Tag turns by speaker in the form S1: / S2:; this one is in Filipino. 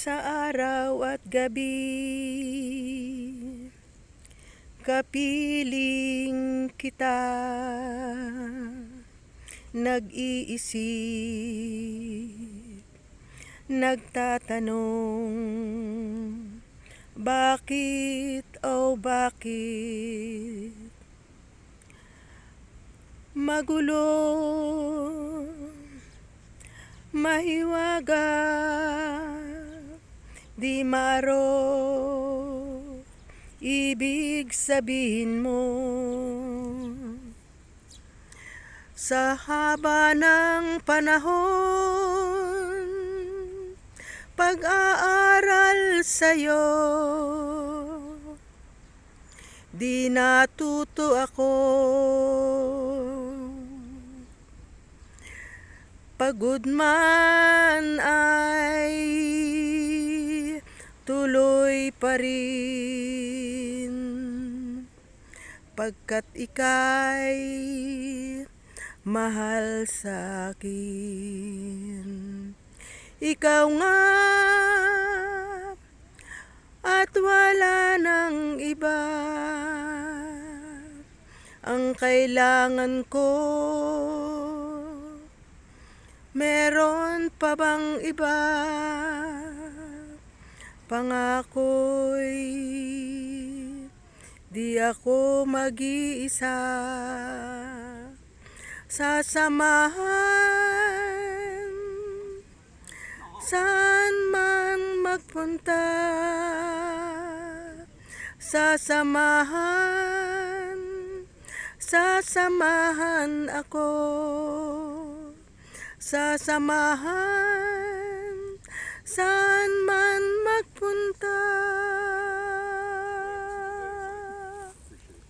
S1: sa araw at gabi. Kapiling kita, nag-iisip, nagtatanong, bakit, oh bakit? Magulo, mahiwaga, di maro, ibig sabihin mo. Sa haba ng panahon, pag-aaral sa'yo, di natuto ako. Pagod man ay pa rin pagkat ikay mahal sa akin. Ikaw nga at wala nang iba ang kailangan ko. Meron pa bang iba? Pangako'y di ako mag-iisa. Sasamahan saan man magpunta. Sasamahan, sasamahan ako. Sasamahan,